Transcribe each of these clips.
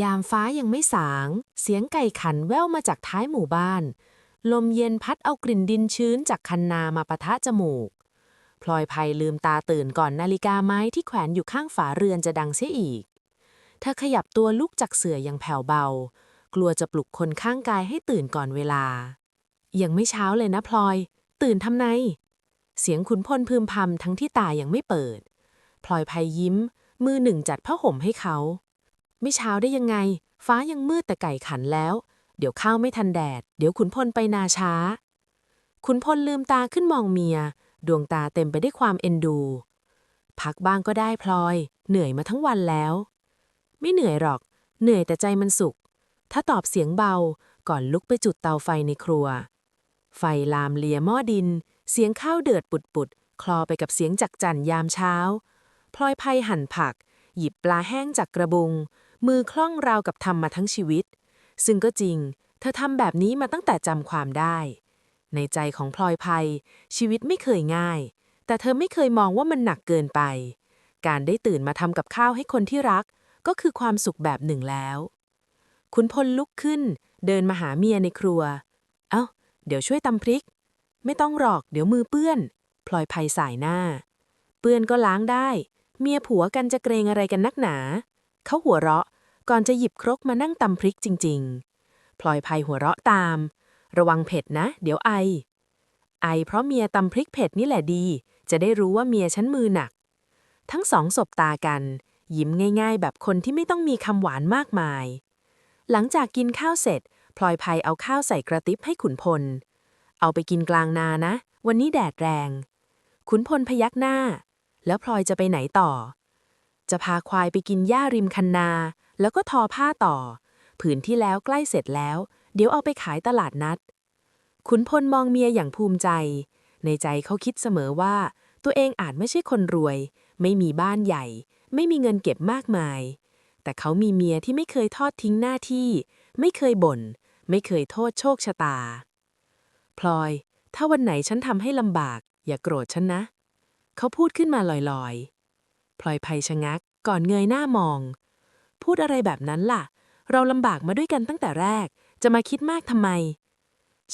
ยามฟ้ายังไม่สาง เสียงไก่ขันแว่วมาจากท้ายหมู่บ้าน ลมเย็นพัดเอากลิ่นดินชื้นจากคันนามาปะทะจมูก พลอยภัยลืมตาตื่นก่อนนาฬิกาไม้ที่แขวนอยู่ข้างฝาเรือนจะดังเสียอีก เธอขยับตัวลุกจากเสื่ออย่างแผ่วเบา กลัวจะปลุกคนข้างกายให้ตื่นก่อนเวลา ยังไม่เช้าเลยนะพลอย ตื่นทำไม เสียงขุนพลพึมพำทั้งที่ตายังไม่เปิด พลอยภัยยิ้ม มือหนึ่งจัดผ้าห่มให้เขา ไม่เช้าได้ยังไง ฟ้ายังมืดแต่ไก่ขันแล้ว เดี๋ยวข้าวไม่ทันแดด เดี๋ยวขุนพลไปนาช้า ขุนพลลืมตาขึ้นมองเมีย ดวงตาเต็มไปด้วยความเอ็นดู พักบ้างก็ได้พลอย เหนื่อยมาทั้งวันแล้ว ไม่เหนื่อยหรอก เหนื่อยแต่ใจมันสุข ถ้าตอบเสียงเบาก่อนลุกไปจุดเตาไฟในครัว ไฟลามเลียหม้อดิน เสียงข้าวเดือดปุดๆคลอไปกับเสียงจักจั่นยามเช้า พลอยภัยหั่นผัก หยิบปลาแห้งจากกระบุง มือคล่องราวกับทำมาทั้งชีวิต ซึ่งก็จริง เธอทำแบบนี้มาตั้งแต่จำความได้ ในใจของพลอยภัย ชีวิตไม่เคยง่าย แต่เธอไม่เคยมองว่ามันหนักเกินไป การได้ตื่นมาทำกับข้าวให้คนที่รัก ก็คือความสุขแบบหนึ่งแล้ว คุณพลลุกขึ้น เดินมาหาเมียในครัว เอ้า เดี๋ยวช่วยตำพริก ไม่ต้องหรอก เดี๋ยวมือเปื้อน พลอยภัยสายหน้า เปื้อนก็ล้างได้ เมียผัวกันจะเกรงอะไรกันนักหนา เขาหัวเราะ ก่อนจะหยิบครกมานั่งตำพริกจริง ๆ พลอยภัยหัวเราะตาม ระวังเผ็ดนะ เดี๋ยวไอ ไอเพราะเมียตำพริกเผ็ดนี่แหละดี จะได้รู้ว่าเมียฉันมือหนัก ทั้งสองสบตากัน ยิ้มง่าย ๆ แบบคนที่ไม่ต้องมีคำหวานมากมาย หลังจากกินข้าวเสร็จ พลอยภัยเอาข้าวใส่กระติบให้ขุนพล เอาไปกินกลางนานะ วันนี้แดดแรง ขุนพลพยักหน้า แล้วพลอยจะไปไหนต่อ จะพาควายไปกินหญ้าริมคันนา แล้วก็ทอผ้าต่อ ผืนที่แล้วใกล้เสร็จแล้ว เดี๋ยวเอาไปขายตลาดนัด ขุนพลมองเมียอย่างภูมิใจ ในใจเขาคิดเสมอว่า ตัวเองอาจไม่ใช่คนรวย ไม่มีบ้านใหญ่ ไม่มีเงินเก็บมากมาย แต่เขามีเมียที่ไม่เคยทอดทิ้งหน้าที่ ไม่เคยบ่น ไม่เคยโทษโชคชะตา พลอย ถ้าวันไหนฉันทำให้ลำบาก อย่าโกรธฉันนะ เขาพูดขึ้นมาลอยๆพลอยภัยชะงัก ก่อนเงยหน้ามอง พูดอะไรแบบนั้นล่ะ เราลำบากมาด้วยกันตั้งแต่แรก จะมาคิดมากทำไม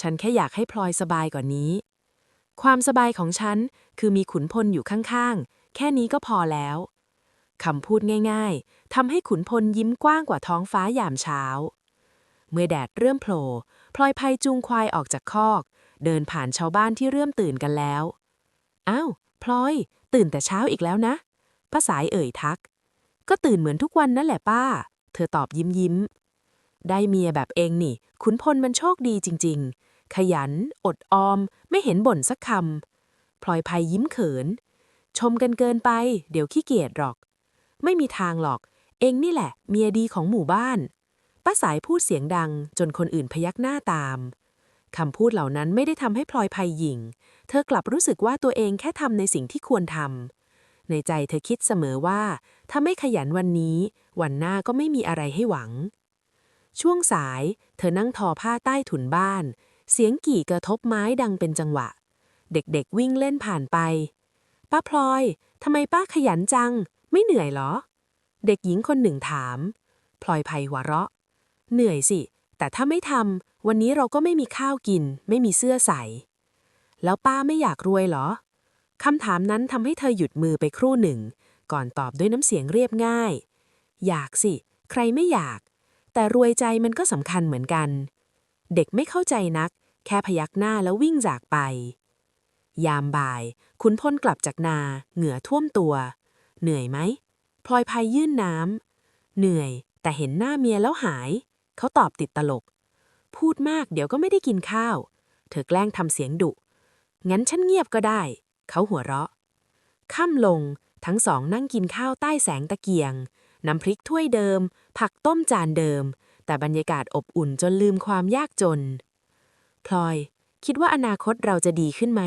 ฉันแค่อยากให้พลอยสบายกว่านี้ ความสบายของฉันคือมีขุนพลอยู่ข้างๆ แค่นี้ก็พอแล้วคำพูดง่าย ๆทำให้ขุนพลยิ้มกว้างกว่าท้องฟ้ายามเช้า เมื่อแดดเริ่มโผล่พลอยภัยจูงควายออกจากคอก เดินผ่านชาวบ้านที่เริ่มตื่นกันแล้ว อ้าว พลอย ตื่นแต่เช้าอีกแล้วนะป้าสายเอ่ยทัก ก็ตื่นเหมือนทุกวันนั่นแหละป้า เธอตอบยิ้มยิ้ม ได้เมียแบบเองนี่ ขุนพลมันโชคดีจริง ๆ ขยัน อดออม ไม่เห็นบ่นสักคำพลอยภัยยิ้มเขิน ชมกันเกินไป เดี๋ยวขี้เกียจหรอก ไม่มีทางหรอก เองนี่แหละ เมียดีของหมู่บ้าน ป้าสายพูดเสียงดัง จนคนอื่นพยักหน้าตามคำพูดเหล่านั้นไม่ได้ทำให้พลอยภัยหยิ่ง เธอกลับรู้สึกว่าตัวเองแค่ทำในสิ่งที่ควรทำ ในใจเธอคิดเสมอว่า ถ้าไม่ขยันวันนี้ วันหน้าก็ไม่มีอะไรให้หวัง ช่วงสาย เธอนั่งทอผ้าใต้ถุนบ้าน เสียงกี่กระทบไม้ดังเป็นจังหวะ เด็กๆวิ่งเล่นผ่านไป ป้าพลอยทำไมป้าขยันจัง ไม่เหนื่อยเหรอ เด็กหญิงคนหนึ่งถาม พลอยภัยหัวเราะ เหนื่อยสิ แต่ถ้าไม่ทำวันนี้เราก็ไม่มีข้าวกิน ไม่มีเสื้อใส่ แล้วป้าไม่อยากรวยเหรอ คำถามนั้นทำให้เธอหยุดมือไปครู่หนึ่ง ก่อนตอบด้วยน้ำเสียงเรียบง่าย อยากสิ ใครไม่อยาก แต่รวยใจมันก็สำคัญเหมือนกัน เด็กไม่เข้าใจนัก แค่พยักหน้าแล้ววิ่งจากไป ยามบ่ายขุนพลกลับจากนา เหงื่อท่วมตัว เหนื่อยไหมพลอยภัยยื่นน้ำเหนื่อย แต่เห็นหน้าเมียแล้วหาย เขาตอบติดตลก พูดมากเดี๋ยวก็ไม่ได้กินข้าว เธอแกล้งทำเสียงดุ งั้นฉันเงียบก็ได้ เขาหัวเราะ ค่ำลงทั้งสองนั่งกินข้าวใต้แสงตะเกียง น้ำพริกถ้วยเดิม ผักต้มจานเดิม แต่บรรยากาศอบอุ่นจนลืมความยากจน พลอย คิดว่าอนาคตเราจะดีขึ้นไหม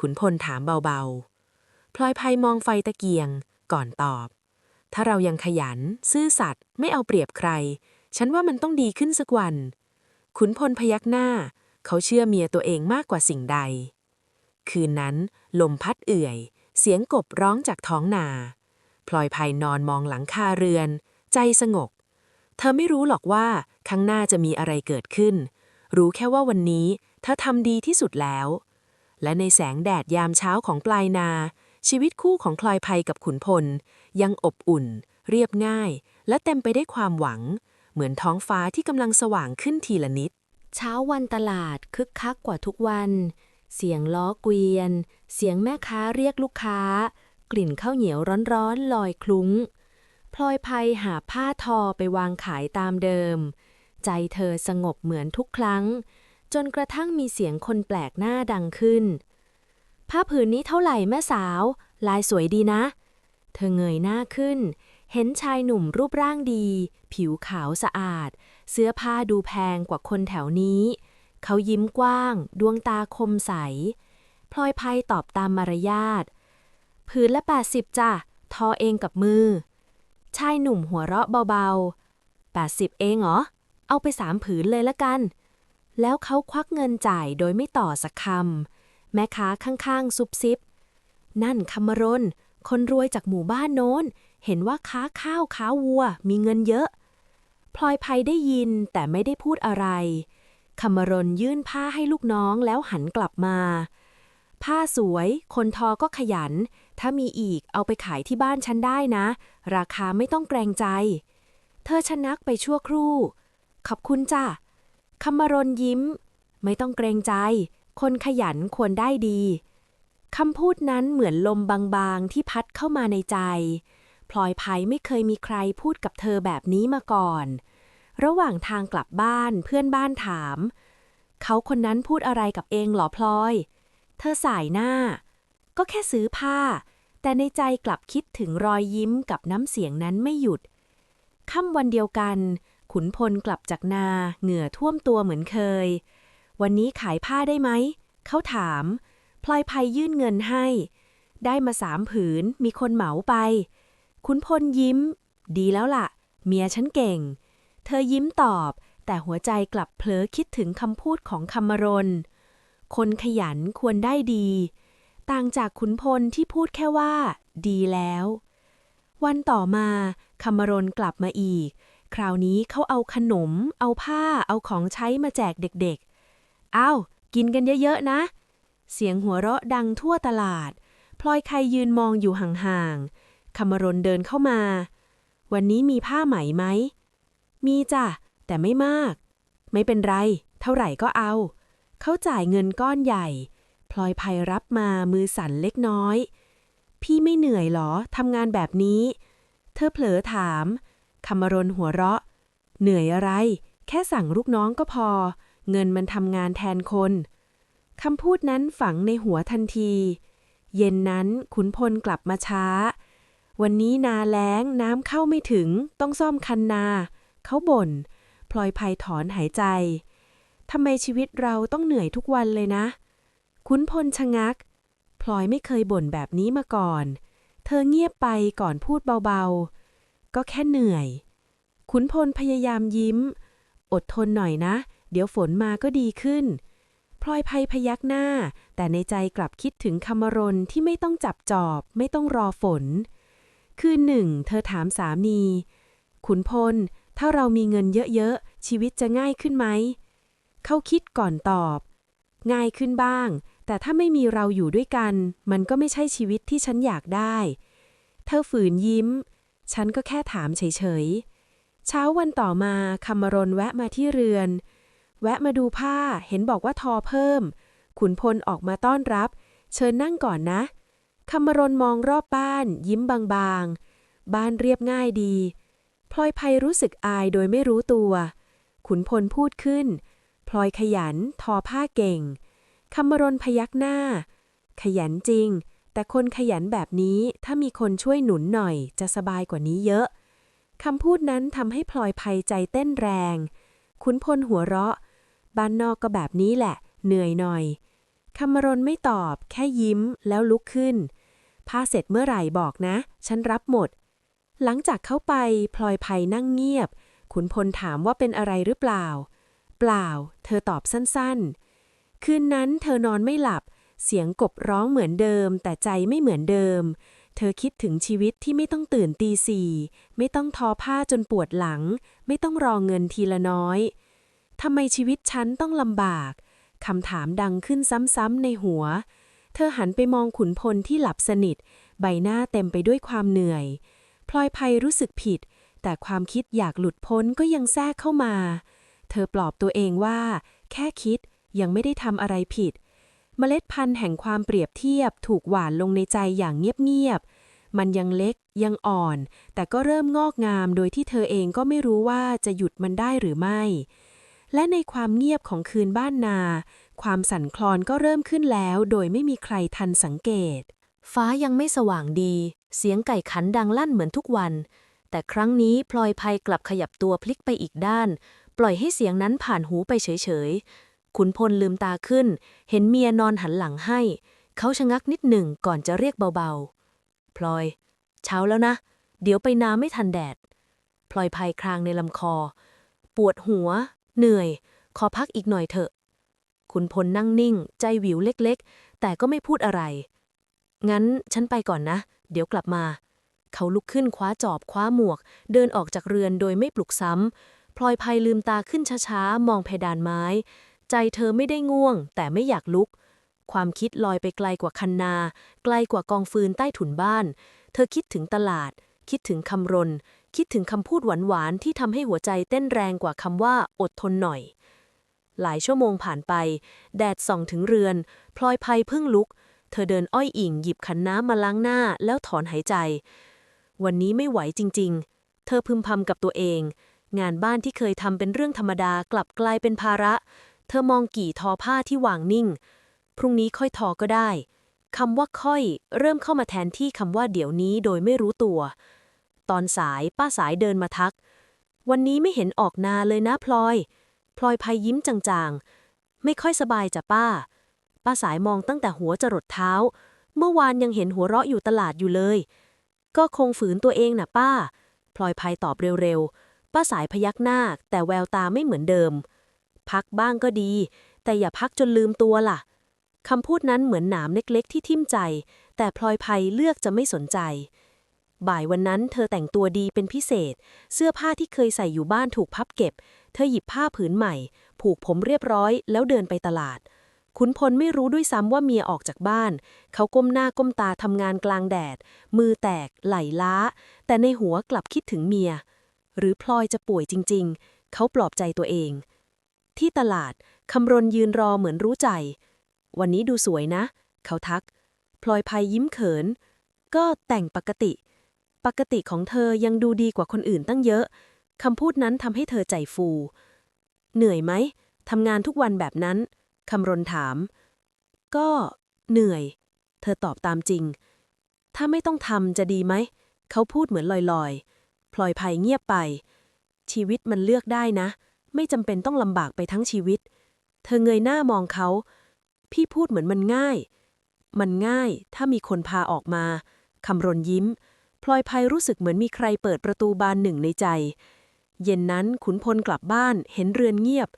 ขุนพลถามเบาๆ พลอยภัยมองไฟตะเกียง ก่อนตอบ ถ้าเรายังขยัน ซื่อสัตย์ไม่เอาเปรียบใคร ฉันว่ามันต้องดีขึ้นสักวัน ขุนพลพยักหน้า เขาเชื่อเมียตัวเองมากกว่าสิ่งใด คืนนั้น ลมพัดเอื่อย เสียงกบร้องจากท้องนา พลอยภัยนอนมองหลังคาเรือน ใจสงบ เธอไม่รู้หรอกว่าข้างหน้าจะมีอะไรเกิดขึ้น รู้แค่ว่าวันนี้เธอทำดีที่สุดแล้ว และในแสงแดดยามเช้าของปลายนา ชีวิตคู่ของพลอยภัยกับขุนพล ยังอบอุ่น เรียบง่าย และเต็มไปได้วยความหวัง เหมือนท้องฟ้าที่กำลังสว่างขึ้นทีละนิด เช้าวันตลาดคึกคักกว่าทุกวัน เสียงล้อเกวียน เสียงแม่ค้าเรียกลูกค้า กลิ่นข้าวเหนียวร้อนๆลอยคลุ้ง พลอยภัยหาผ้าทอไปวางขายตามเดิม ใจเธอสงบเหมือนทุกครั้ง จนกระทั่งมีเสียงคนแปลกหน้าดังขึ้น ผ้าผืนนี้เท่าไหร่แม่สาว ลายสวยดีนะ เธอเงยหน้าขึ้น เห็นชายหนุ่มรูปร่างดี ผิวขาวสะอาด เสื้อผ้าดูแพงกว่าคนแถวนี้เเขายิ้มกว้าง ดวงตาคมใส พลอยภัยตอบตามมารยาทผืนละ 80จ้ะ ทอเองกับมือ ชายหนุ่มหัวเราะเบาๆ 80 เองเหรอ เอาไปสามผืนเลยละกัน แล้วเขาควักเงินจ่ายโดยไม่ต่อสักคำ แม่ค้าข้างๆ ซุบซิบ นั่นคำมรน คนรวยจากหมู่บ้านโน้น เห็นว่าค้าข้าวค้าวัวมีเงินเยอะ พลอยภัยได้ยินแต่ไม่ได้พูดอะไร คำมรนยื่นผ้าให้ลูกน้องแล้วหันกลับมา ผ้าสวย คนทอก็ขยัน ถ้ามีอีกเอาไปขายที่บ้านฉันได้นะ ราคาไม่ต้องเกรงใจ เธอชะนักไปชั่วครู่ ขอบคุณจ้ะคำมรนยิ้ม ไม่ต้องเกรงใจ คนขยันควรได้ดีคำพูดนั้นเหมือนลมบางๆที่พัดเข้ามาในใจ พลอยภัยไม่เคยมีใครพูดกับเธอแบบนี้มาก่อน ระหว่างทางกลับบ้านเพื่อนบ้านถาม เขาคนนั้นพูดอะไรกับเองหรอพลอย เธอสายหน้า ก็แค่ซื้อผ้า แต่ในใจกลับคิดถึงรอยยิ้มกับน้ำเสียงนั้นไม่หยุด ค่ำวันเดียวกัน ขุนพลกลับจากนา เหงื่อท่วมตัวเหมือนเคย วันนี้ขายผ้าได้ไหม เขาถาม พลอยภัยยื่นเงินให้ ได้มาสามผืน มีคนเหมาไป ขุนพลยิ้ม ดีแล้วล่ะ เมียฉันเก่ง เธอยิ้มตอบ แต่หัวใจกลับเผลอคิดถึงคำพูดของคำมรน คนขยันควรได้ดี ต่างจากขุนพลที่พูดแค่ว่า ดีแล้ว วันต่อมาคำมรนกลับมาอีก คราวนี้เขาเอาขนม เอาผ้า เอาของใช้มาแจกเด็กๆอ้าวกินกันเยอะๆนะ เสียงหัวเราะดังทั่วตลาด พลอยใครยืนมองอยู่ห่างๆคำมรนเดินเข้ามา วันนี้มีผ้าไหมไหม มีจ้ะ แต่ไม่มาก ไม่เป็นไร เท่าไหร่ก็เอา เขาจ่ายเงินก้อนใหญ่ พลอยภัยรับมามือสั่นเล็กน้อย พี่ไม่เหนื่อยหรอทำงานแบบนี้ เธอเผลอถามคำมรนหัวเราะ เหนื่อยอะไร แค่สั่งลูกน้องก็พอ เงินมันทำงานแทนคนคำพูดนั้นฝังในหัวทันที เย็นนั้นขุนพลกลับมาช้า วันนี้นาแล้งน้ำเข้าไม่ถึงต้องซ่อมคันนา เขาบ่นพลอยภัยถอนหายใจทำไมชีวิตเราต้องเหนื่อยทุกวันเลยนะขุนพลชะงัก พลอยไม่เคยบ่นแบบนี้มาก่อน เธอเงียบไปก่อนพูดเบาๆ ก็แค่เหนื่อย ขุนพลพยายามยิ้ม อดทนหน่อยนะ เดี๋ยวฝนมาก็ดีขึ้น พลอยภัยพยักหน้า แต่ในใจกลับคิดถึงคำรนที่ไม่ต้องจับจอบ ไม่ต้องรอฝน คืนหนึ่ง เธอถามสามี ขุนพล ถ้าเรามีเงินเยอะๆ ชีวิตจะง่ายขึ้นไหม เขาคิดก่อนตอบ ง่ายขึ้นบ้าง แต่ถ้าไม่มีเราอยู่ด้วยกัน มันก็ไม่ใช่ชีวิตที่ฉันอยากได้ เธอฝืนยิ้ม ฉันก็แค่ถามเฉยๆ เช้าวันต่อมาคำมรนแวะมาที่เรือน แวะมาดูผ้า เห็นบอกว่าทอเพิ่ม ขุนพลออกมาต้อนรับ เชิญนั่งก่อนนะคำมรนมองรอบบ้าน ยิ้มบางๆ บ้านเรียบง่ายดี พลอยภัยรู้สึกอายโดยไม่รู้ตัว ขุนพลพูดขึ้น พลอยขยัน ทอผ้าเก่งคำมรนพยักหน้า ขยันจริง แต่คนขยันแบบนี้ถ้ามีคนช่วยหนุนหน่อยจะสบายกว่านี้เยอะคำพูดนั้นทำให้พลอยภัยใจเต้นแรง ขุนพลหัวเราะ บ้านนอกก็แบบนี้แหละ เหนื่อยหน่อยคำมรนไม่ตอบ แค่ยิ้มแล้วลุกขึ้น ผ้าเสร็จเมื่อไหร่บอกนะ ฉันรับหมด หลังจากเข้าไปพลอยภัยนั่งเงียบ ขุนพลถามว่าเป็นอะไรหรือเปล่า เปล่า เธอตอบสั้นๆ คืนนั้นเธอนอนไม่หลับ เสียงกบร้องเหมือนเดิม แต่ใจไม่เหมือนเดิมเธเธอคิดถึงชีวิตที่ไม่ต้องตื่นตีสี่ไม่ต้องทอผ้าจนปวดหลัง ไม่ต้องรอเงินทีละน้อยทำไมชีวิตฉันต้องลำบากคำถามดังขึ้นซ้ำๆในหัว เธอหันไปมองขุนพลที่หลับสนิท ใบหน้าเต็มไปด้วยความเหนื่อย พลอยภัยรู้สึกผิด แต่ความคิดอยากหลุดพ้นก็ยังแทรกเข้ามา เธอปลอบตัวเองว่า แค่คิดยังไม่ได้ทำอะไรผิด เมล็ดพันธุ์แห่งความเปรียบเทียบถูกหว่านลงในใจอย่างเงียบๆ มันยังเล็กยังอ่อน แต่ก็เริ่มงอกงามโดยที่เธอเองก็ไม่รู้ว่าจะหยุดมันได้หรือไม่ และในความเงียบของคืนบ้านนา ความสั่นคลอนก็เริ่มขึ้นแล้ว โดยไม่มีใครทันสังเกต ฟ้ายังไม่สว่างดี เสียงไก่ขันดังลั่นเหมือนทุกวัน แต่ครั้งนี้พลอยภัยกลับขยับตัวพลิกไปอีกด้าน ปล่อยให้เสียงนั้นผ่านหูไปเฉยๆ ขุนพลลืมตาขึ้น เห็นเมียนอนหันหลังให้ เขาชะงักนิดหนึ่งก่อนจะเรียกเบาๆ พลอย เช้าแล้วนะ เดี๋ยวไปนาไม่ทันแดด พลอยภัยครางในลำคอ ปวดหัว เหนื่อย ขอพักอีกหน่อยเถอะ ขุนพลนั่งนิ่ง ใจหวิวเล็กๆ แต่ก็ไม่พูดอะไร งั้นฉันไปก่อนนะ เดี๋ยวกลับมา เขาลุกขึ้นคว้าจอบคว้าหมวก เดินออกจากเรือนโดยไม่ปลุกซ้ำพลอยภัยลืมตาขึ้นช้าๆ มองเพดานไม้ ใจเธอไม่ได้ง่วง แต่ไม่อยากลุก ความคิดลอยไปไกลกว่าคันนา ไกลกว่ากองฟืนใต้ถุนบ้าน เธอคิดถึงตลาด คิดถึงคำรน คิดถึงคำพูดหวานๆที่ทำให้หัวใจเต้นแรงกว่าคำว่าอดทนหน่อย หลายชั่วโมงผ่านไป แดดส่องถึงเรือน พลอยภัยเพิ่งลุก เธอเดินอ้อยอิงหยิบขันน้ำมาล้างหน้าแล้วถอนหายใจ วันนี้ไม่ไหวจริง ๆ เธอพึมพำกับตัวเอง งานบ้านที่เคยทำเป็นเรื่องธรรมดากลับกลายเป็นภาระ เธอมองกี่ทอผ้าที่วางนิ่ง พรุ่งนี้ค่อยทอก็ได้คำว่าค่อยเริ่มเข้ามาแทนที่คำว่าเดี๋ยวนี้โดยไม่รู้ตัว ตอนสายป้าสายเดินมาทัก วันนี้ไม่เห็นออกนาเลยนะพลอย พลอยภัยยิ้มจางๆ ไม่ค่อยสบายจ้ะป้า ป้าสายมองตั้งแต่หัวจรดเท้า เมื่อวานยังเห็นหัวเราะอยู่ตลาดอยู่เลย ก็คงฝืนตัวเองนะป้า พลอยภัยตอบเร็วๆ ป้าสายพยักหน้า แต่แววตาไม่เหมือนเดิม พักบ้างก็ดี แต่อย่าพักจนลืมตัวล่ะคำพูดนั้นเหมือนหนามเล็กๆ ที่ทิ่มใจ แต่พลอยภัยเลือกจะไม่สนใจ บ่ายวันนั้นเธอแต่งตัวดีเป็นพิเศษ เสื้อผ้าที่เคยใส่อยู่บ้านถูกพับเก็บ เธอหยิบผ้าผืนใหม่ ผูกผมเรียบร้อยแล้วเดินไปตลาด ขุนพลไม่รู้ด้วยซ้ำว่าเมียออกจากบ้าน เขาก้มหน้าก้มตาทำงานกลางแดด มือแตก ไหลล้า แต่ในหัวกลับคิดถึงเมีย หรือพลอยจะป่วยจริง ๆ เขาปลอบใจตัวเอง ที่ตลาดคำรณยืนรอเหมือนรู้ใจ วันนี้ดูสวยนะ เขาทัก พลอยภัยยิ้มเขิน ก็แต่งปกติ ปกติของเธอยังดูดีกว่าคนอื่นตั้งเยอะคำพูดนั้นทำให้เธอใจฟู เหนื่อยไหมทำงานทุกวันแบบนั้น คำรณถาม ก็เหนื่อย เธอตอบตามจริง ถ้าไม่ต้องทำจะดีไหม เขาพูดเหมือนลอยๆ พลอยภัยเงียบไป ชีวิตมันเลือกได้นะ ไม่จำเป็นต้องลำบากไปทั้งชีวิต เธอเงยหน้ามองเขา พี่พูดเหมือนมันง่าย มันง่ายถ้ามีคนพาออกมา คำรณยิ้ม พลอยภัยรู้สึกเหมือนมีใครเปิดประตูบานหนึ่งในใจ เย็นนั้นขุนพลกลับบ้านเห็นเรือนเงียบ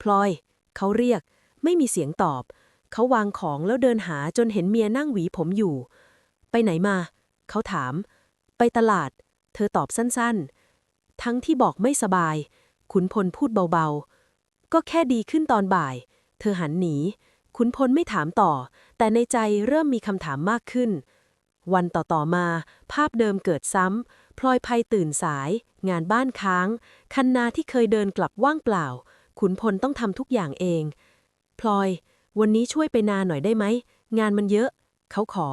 พลอย เขาเรียก ไม่มีเสียงตอบ เขาวางของแล้วเดินหาจนเห็นเมียนั่งหวีผมอยู่ ไปไหนมา เขาถาม ไปตลาด เธอตอบสั้นๆ ทั้งที่บอกไม่สบาย ขุนพลพูดเบาๆ ก็แค่ดีขึ้นตอนบ่าย เธอหันหนี ขุนพลไม่ถามต่อ แต่ในใจเริ่มมีคำถามมากขึ้น วันต่อๆมา ภาพเดิมเกิดซ้ำพลอยภัยตื่นสาย งานบ้านค้าง คันนาที่เคยเดินกลับว่างเปล่าขุนพลต้องทำทุกอย่างเอง พลอย วันนี้ช่วยไปนาหน่อยได้ไหม งานมันเยอะ เขาขอ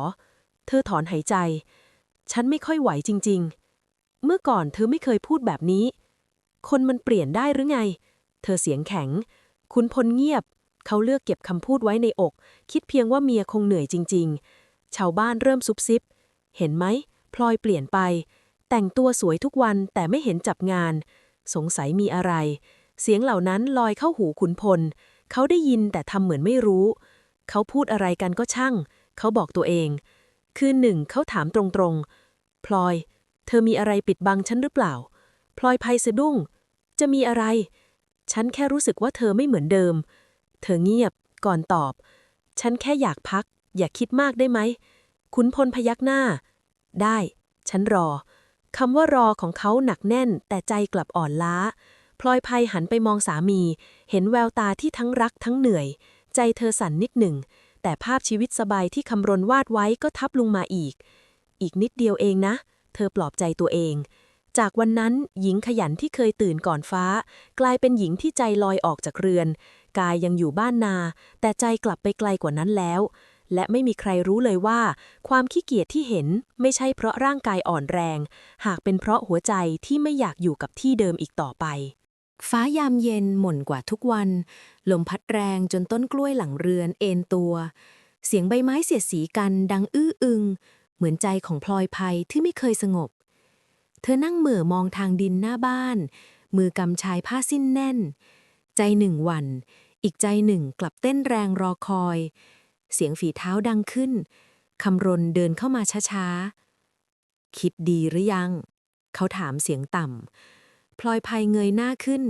เธอถอนหายใจ ฉันไม่ค่อยไหวจริง ๆ เมื่อก่อนเธอไม่เคยพูดแบบนี้ คนมันเปลี่ยนได้หรือไง เธอเสียงแข็งขุนพลเงียบ เขาเลือกเก็บคำพูดไว้ในอก คิดเพียงว่าเมียคงเหนื่อยจริง ๆ ชาวบ้านเริ่มซุบซิบ เห็นไหม พลอยเปลี่ยนไป แต่งตัวสวยทุกวันแต่ไม่เห็นจับงาน สงสัยมีอะไร เสียงเหล่านั้นลอยเข้าหูขุนพล เขาได้ยินแต่ทำเหมือนไม่รู้ เขาพูดอะไรกันก็ช่าง เขาบอกตัวเอง คืนหนึ่งเขาถามตรงๆ พลอย เธอมีอะไรปิดบังฉันหรือเปล่า พลอยภัยสะดุ้ง จะมีอะไร ฉันแค่รู้สึกว่าเธอไม่เหมือนเดิม เธอเงียบ ก่อนตอบ ฉันแค่อยากพัก อย่าคิดมากได้ไหม ขุนพลพยักหน้า ได้ ฉันรอ คำว่ารอของเขาหนักแน่นแต่ใจกลับอ่อนล้า พลอยภัยหันไปมองสามี เห็นแววตาที่ทั้งรักทั้งเหนื่อย ใจเธอสั่นนิดหนึ่ง แต่ภาพชีวิตสบายที่คำรณวาดไว้ก็ทับลงมาอีก อีกนิดเดียวเองนะ เธอปลอบใจตัวเอง จากวันนั้นหญิงขยันที่เคยตื่นก่อนฟ้า กลายเป็นหญิงที่ใจลอยออกจากเรือน กายยังอยู่บ้านนา แต่ใจกลับไปไกลกว่านั้นแล้ว และไม่มีใครรู้เลยว่า ความขี้เกียจที่เห็นไม่ใช่เพราะร่างกายอ่อนแรง หากเป็นเพราะหัวใจที่ไม่อยากอยู่กับที่เดิมอีกต่อไป ฟ้ายามเย็นหม่นกว่าทุกวัน ลมพัดแรงจนต้นกล้วยหลังเรือนเอ็นตัว เสียงใบไม้เสียดสีกันดังอื้ออึง เหมือนใจของพลอยภัยที่ไม่เคยสงบ เธอนั่งเหม่อมองทางดินหน้าบ้าน มือกำชายผ้าสิ้นแน่น ใจหนึ่งวัน อีกใจหนึ่งกลับเต้นแรงรอคอย เสียงฝีเท้าดังขึ้นคำรณเดินเข้ามาช้าๆ คิดดีหรือยัง เขาถามเสียงต่ำ พลอยภัยเงยหน้าขึ้น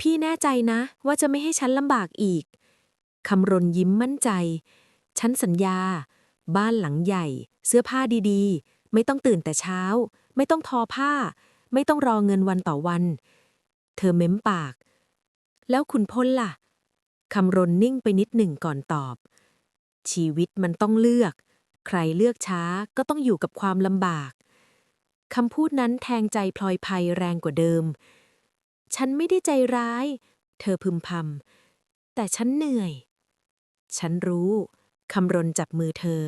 พี่แน่ใจนะ ว่าจะไม่ให้ฉันลำบากอีก คำรณยิ้มมั่นใจ ฉันสัญญา บ้านหลังใหญ่ เสื้อผ้าดีๆ ไม่ต้องตื่นแต่เช้า ไม่ต้องทอผ้า ไม่ต้องรอเงินวันต่อวัน เธอเม้มปาก แล้วคุณพลล่ะ คำรณนิ่งไปนิดหนึ่งก่อนตอบ ชีวิตมันต้องเลือก ใครเลือกช้าก็ต้องอยู่กับความลำบาก คำพูดนั้นแทงใจพลอยภัยแรงกว่าเดิม ฉันไม่ได้ใจร้าย เธอพึมพำ แต่ฉันเหนื่อย ฉันรู้ คำรณจับมือเธอ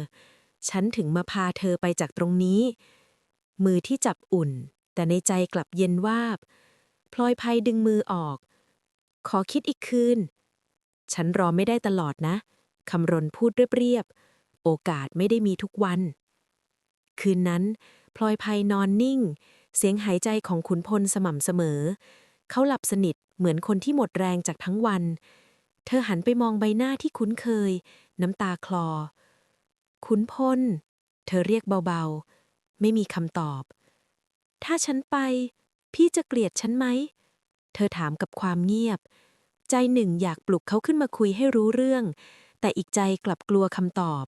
ฉันถึงมาพาเธอไปจากตรงนี้ มือที่จับอุ่น แต่ในใจกลับเย็นวาบ พลอยภัยดึงมือออก ขอคิดอีกคืน ฉันรอไม่ได้ตลอดนะ คำรณพูดเรียบๆ โอกาสไม่ได้มีทุกวัน คืนนั้น พลอยภัยนอนนิ่ง เสียงหายใจของขุนพลสม่ำเสมอ เขาหลับสนิทเหมือนคนที่หมดแรงจากทั้งวัน เธอหันไปมองใบหน้าที่คุ้นเคย น้ำตาคลอ ขุนพล เธอเรียกเบาๆ ไม่มีคำตอบ ถ้าฉันไป พี่จะเกลียดฉันไหม เธอถามกับความเงียบ ใจหนึ่งอยากปลุกเขาขึ้นมาคุยให้รู้เรื่อง แต่อีกใจกลับกลัวคำตอบ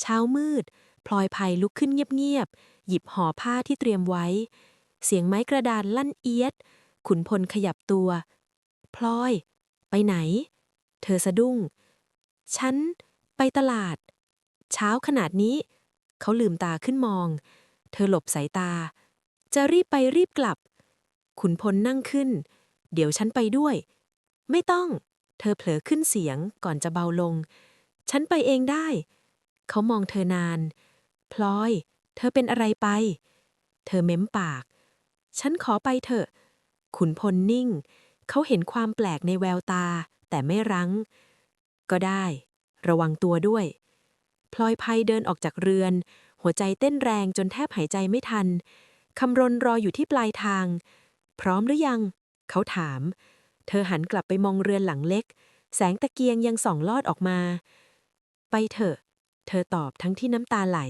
เช้ามืด พลอยภัยลุกขึ้นเงียบๆ หยิบห่อผ้าที่เตรียมไว้ เสียงไม้กระดานลั่นเอียด ขุนพลขยับตัว พลอย ไปไหน เธอสะดุ้ง ฉัน ไปตลาด เช้าขนาดนี้ เขาลืมตาขึ้นมอง เธอหลบสายตา จะรีบไปรีบกลับ ขุนพลนั่งขึ้น เดี๋ยวฉันไปด้วย ไม่ต้อง เธอเผลอขึ้นเสียงก่อนจะเบาลง ฉันไปเองได้ เขามองเธอนาน พลอย เธอเป็นอะไรไป เธอเม้มปาก ฉันขอไปเถอะ ขุนพลนิ่ง เขาเห็นความแปลกในแววตา แต่ไม่รั้ง ก็ได้ ระวังตัวด้วย พลอยภัยเดินออกจากเรือน หัวใจเต้นแรงจนแทบหายใจไม่ทัน คำรณรออยู่ที่ปลายทาง พร้อมหรือยัง เขาถาม เธอหันกลับไปมองเรือนหลังเล็ก แสงตะเกียงยังส่องลอดออกมา ไปเถอะ เธอตอบทั้งที่น้ำตาไหล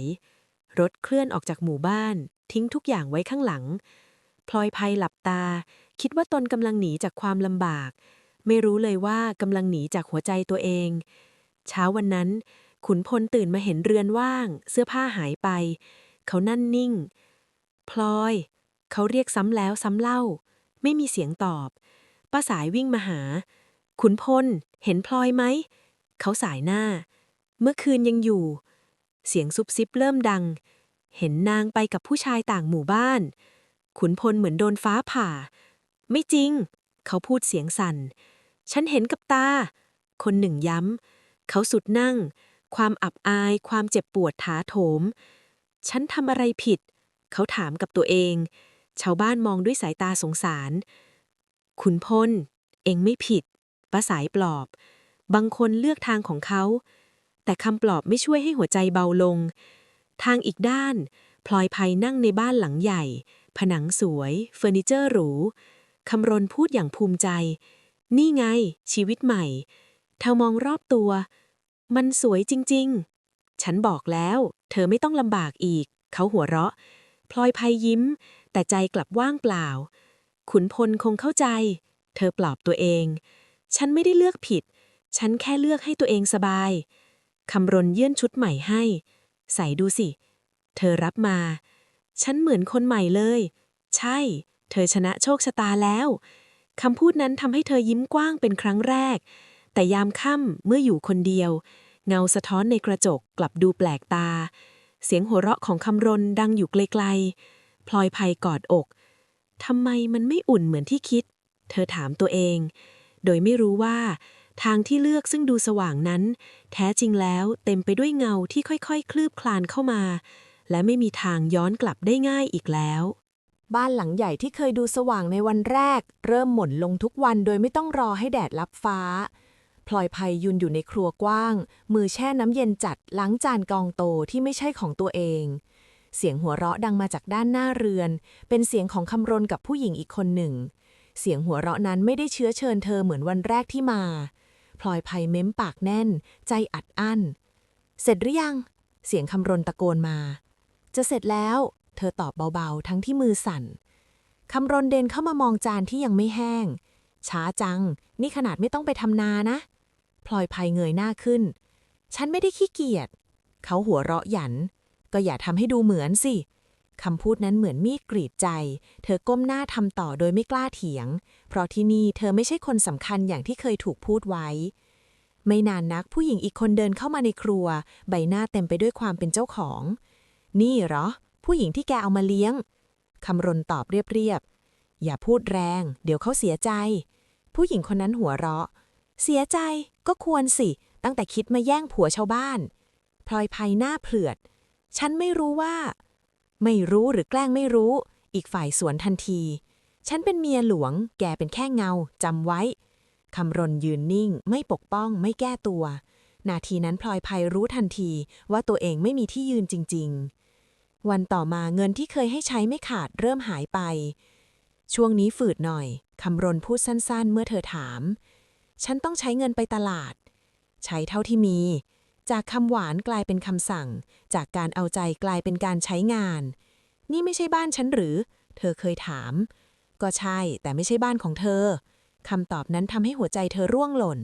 รถเคลื่อนออกจากหมู่บ้าน ทิ้งทุกอย่างไว้ข้างหลัง พลอยภัยหลับตา คิดว่าตนกำลังหนีจากความลำบาก ไม่รู้เลยว่ากำลังหนีจากหัวใจตัวเอง เช้าวันนั้น ขุนพลตื่นมาเห็นเรือนว่าง เสื้อผ้าหายไป เขานั่นนิ่ง พลอย เขาเรียกซ้ำแล้วซ้ำเล่า ไม่มีเสียงตอบ ป้าสายวิ่งมาหา ขุนพล เห็นพลอยไหม เขาสายหน้า เมื่อคืนยังอยู่ เสียงซุบซิบเริ่มดัง เห็นนางไปกับผู้ชายต่างหมู่บ้าน ขุนพลเหมือนโดนฟ้าผ่า ไม่จริง เขาพูดเสียงสั่น ฉันเห็นกับตา คนหนึ่งย้ำ เขาสุดนั่ง ความอับอาย ความเจ็บปวดถาโถม ฉันทำอะไรผิด เขาถามกับตัวเอง ชาวบ้านมองด้วยสายตาสงสาร ขุนพล เองไม่ผิดป้าสายปลอบ บางคนเลือกทางของเขา แต่คำปลอบไม่ช่วยให้หัวใจเบาลง ทางอีกด้าน พลอยภัยนั่งในบ้านหลังใหญ่ ผนังสวย เฟอร์นิเจอร์หรู คำรณพูดอย่างภูมิใจ นี่ไง ชีวิตใหม่ เธอมองรอบตัว มันสวยจริง ๆ ฉันบอกแล้ว เธอไม่ต้องลำบากอีก เขาหัวเราะ พลอยภัยยิ้ม แต่ใจกลับว่างเปล่า ขุนพลคงเข้าใจ เธอปลอบตัวเอง ฉันไม่ได้เลือกผิด ฉันแค่เลือกให้ตัวเองสบาย คำรณยื่นชุดใหม่ให้ ใส่ดูสิ เธอรับมา ฉันเหมือนคนใหม่เลย ใช่ เธอชนะโชคชะตาแล้วคำพูดนั้นทำให้เธอยิ้มกว้างเป็นครั้งแรก แต่ยามค่ำเมื่ออยู่คนเดียว เงาสะท้อนในกระจกกลับดูแปลกตา เสียงหัวเราะของคำรนดังอยู่ไกลๆ พลอยภัยกอดอกทำไมมันไม่อุ่นเหมือนที่คิด เธอถามตัวเอง โดยไม่รู้ว่า ทางที่เลือกซึ่งดูสว่างนั้น แท้จริงแล้วเต็มไปด้วยเงาที่ค่อยๆ คลืบคลานเข้ามา และไม่มีทางย้อนกลับได้ง่ายอีกแล้ว บ้านหลังใหญ่ที่เคยดูสว่างในวันแรก เริ่มหม่นลงทุกวันโดยไม่ต้องรอให้แดดลับฟ้าพลอยภัยยืนอยู่ในครัวกว้าง มือแช่น้ำเย็นจัดล้างจานกองโตที่ไม่ใช่ของตัวเอง เสียงหัวเราะดังมาจากด้านหน้าเรือน เป็นเสียงของคำรณกับผู้หญิงอีกคนหนึ่ง เสียงหัวเราะนั้นไม่ได้เชื้อเชิญเธอเหมือนวันแรกที่มา พลอยภัยเม้มปากแน่น ใจอัดอั้น เสร็จหรือยัง เสียงคำรณตะโกนมา จะเสร็จแล้ว เธอตอบเบาๆ ทั้งที่มือสั่น คำรณเดินเข้ามามองจานที่ยังไม่แห้ง ช้าจัง นี่ขนาดไม่ต้องไปทำนานะ พลอยภัยเงยหน้าขึ้น ฉันไม่ได้ขี้เกียจ เขาหัวเราะหยัน ก็อย่าทำให้ดูเหมือนสิ คำพูดนั้นเหมือนมีดกรีดใจ เธอก้มหน้าทำต่อโดยไม่กล้าเถียง เพราะที่นี่เธอไม่ใช่คนสำคัญอย่างที่เคยถูกพูดไว้ ไม่นานนักผู้หญิงอีกคนเดินเข้ามาในครัว ใบหน้าเต็มไปด้วยความเป็นเจ้าของ นี่เหรอ ผู้หญิงที่แกเอามาเลี้ยง คำรณตอบเรียบๆ อย่าพูดแรง เดี๋ยวเขาเสียใจ ผู้หญิงคนนั้นหัวเราะ เสียใจก็ควรสิ ตั้งแต่คิดมาแย่งผัวชาวบ้านพลอยภัยหน้าเผือด ฉันไม่รู้ว่า ไม่รู้หรือแกล้งไม่รู้ อีกฝ่ายสวนทันที ฉันเป็นเมียหลวง แกเป็นแค่เงาจำไว้ คำรณยืนนิ่ง ไม่ปกป้อง ไม่แก้ตัว นาทีนั้นพลอยภัยรู้ทันทีว่าตัวเองไม่มีที่ยืนจริง ๆ วันต่อมาเงินที่เคยให้ใช้ไม่ขาดเริ่มหายไป ช่วงนี้ฝืดหน่อย คำรณพูดสั้น ๆ เมื่อเธอถาม ฉันต้องใช้เงินไปตลาด ใช้เท่าที่มี จากคำหวานกลายเป็นคำสั่ง จากการเอาใจกลายเป็นการใช้งาน นี่ไม่ใช่บ้านฉันหรือ เธอเคยถาม ก็ใช่แต่ไม่ใช่บ้านของเธอคำตอบนั้นทำให้หัวใจเธอร่วงหล่น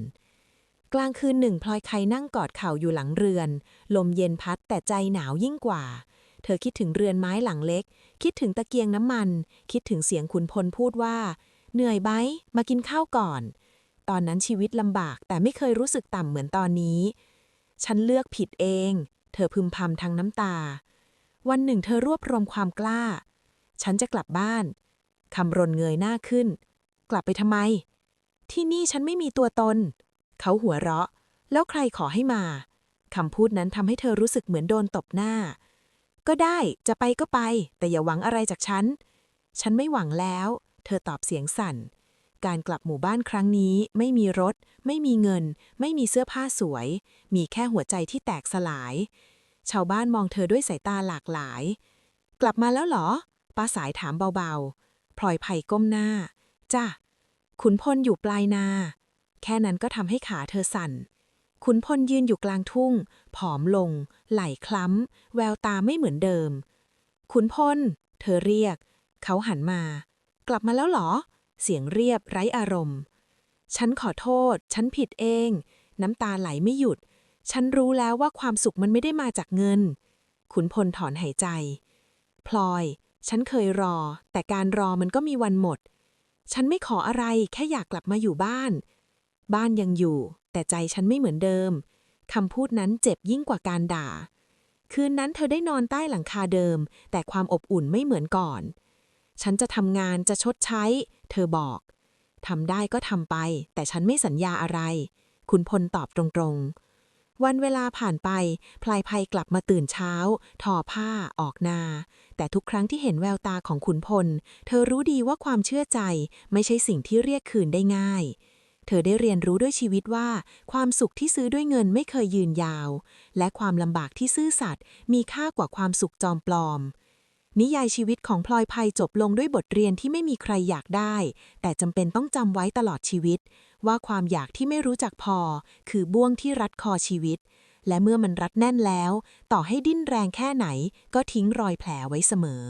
กลางคืนหนึ่งพลอยไคนั่งกอดเข่าอยู่หลังเรือน ลมเย็นพัดแต่ใจหนาวยิ่งกว่า เธอคิดถึงเรือนไม้หลังเล็ก คิดถึงตะเกียงน้ำมัน คิดถึงเสียงขุนพลพูดว่า เหนื่อยไหมมากินข้าวก่อน ตอนนั้นชีวิตลำบากแต่ไม่เคยรู้สึกต่ำเหมือนตอนนี้ ฉันเลือกผิดเอง เธอพึมพำทางน้ำตา วันหนึ่งเธอรวบรวมความกล้า ฉันจะกลับบ้าน คำรณเงยหน้าขึ้น กลับไปทำไม ที่นี่ฉันไม่มีตัวตน เขาหัวเราะ แล้วใครขอให้มา คำพูดนั้นทำให้เธอรู้สึกเหมือนโดนตบหน้า ก็ได้ จะไปก็ไป แต่อย่าหวังอะไรจากฉัน ฉันไม่หวังแล้ว เธอตอบเสียงสั่น การกลับหมู่บ้านครั้งนี้ ไม่มีรถ ไม่มีเงิน ไม่มีเสื้อผ้าสวย มีแค่หัวใจที่แตกสลาย ชาวบ้านมองเธอด้วยสายตาหลากหลาย กลับมาแล้วเหรอ ป้าสายถามเบาๆ พลอยไผ่ก้มหน้า จ้ะขุนพลอยู่ปลายนา แค่นั้นก็ทำให้ขาเธอสั่น ขุนพลยืนอยู่กลางทุ่ง ผอมลง ไหล่คล้ำ แววตาไม่เหมือนเดิม ขุนพล เธอเรียก เขาหันมา กลับมาแล้วเหรอ เสียงเรียบไร้อารมณ์ ฉันขอโทษ ฉันผิดเอง น้ำตาไหลไม่หยุด ฉันรู้แล้วว่าความสุขมันไม่ได้มาจากเงิน ขุนพลถอนหายใจ พลอย ฉันเคยรอ แต่การรอมันก็มีวันหมด ฉันไม่ขออะไรแค่อยากกลับมาอยู่บ้าน บ้านยังอยู่ แต่ใจฉันไม่เหมือนเดิมคำพูดนั้นเจ็บยิ่งกว่าการด่า คืนนั้นเธอได้นอนใต้หลังคาเดิม แต่ความอบอุ่นไม่เหมือนก่อน ฉันจะทำงานจะชดใช้ เธอบอกทำได้ก็ทำไป แต่ฉันไม่สัญญาอะไร คุณพลตอบตรงๆ วันเวลาผ่านไป พลายภัยกลับมาตื่นเช้า ทอผ้า ออกนา แต่ทุกครั้งที่เห็นแววตาของขุนพล เธอรู้ดีว่าความเชื่อใจไม่ใช่สิ่งที่เรียกคืนได้ง่าย เธอได้เรียนรู้ด้วยชีวิตว่า ความสุขที่ซื้อด้วยเงินไม่เคยยืนยาว และความลำบากที่ซื่อสัตย์มีค่ากว่าความสุขจอมปลอม นิยายชีวิตของพลอยภัยจบลงด้วยบทเรียนที่ไม่มีใครอยากได้ แต่จำเป็นต้องจำไว้ตลอดชีวิต ว่าความอยากที่ไม่รู้จักพอ คือบ่วงที่รัดคอชีวิต และเมื่อมันรัดแน่นแล้ว ต่อให้ดิ้นแรงแค่ไหน ก็ทิ้งรอยแผลไว้เสมอ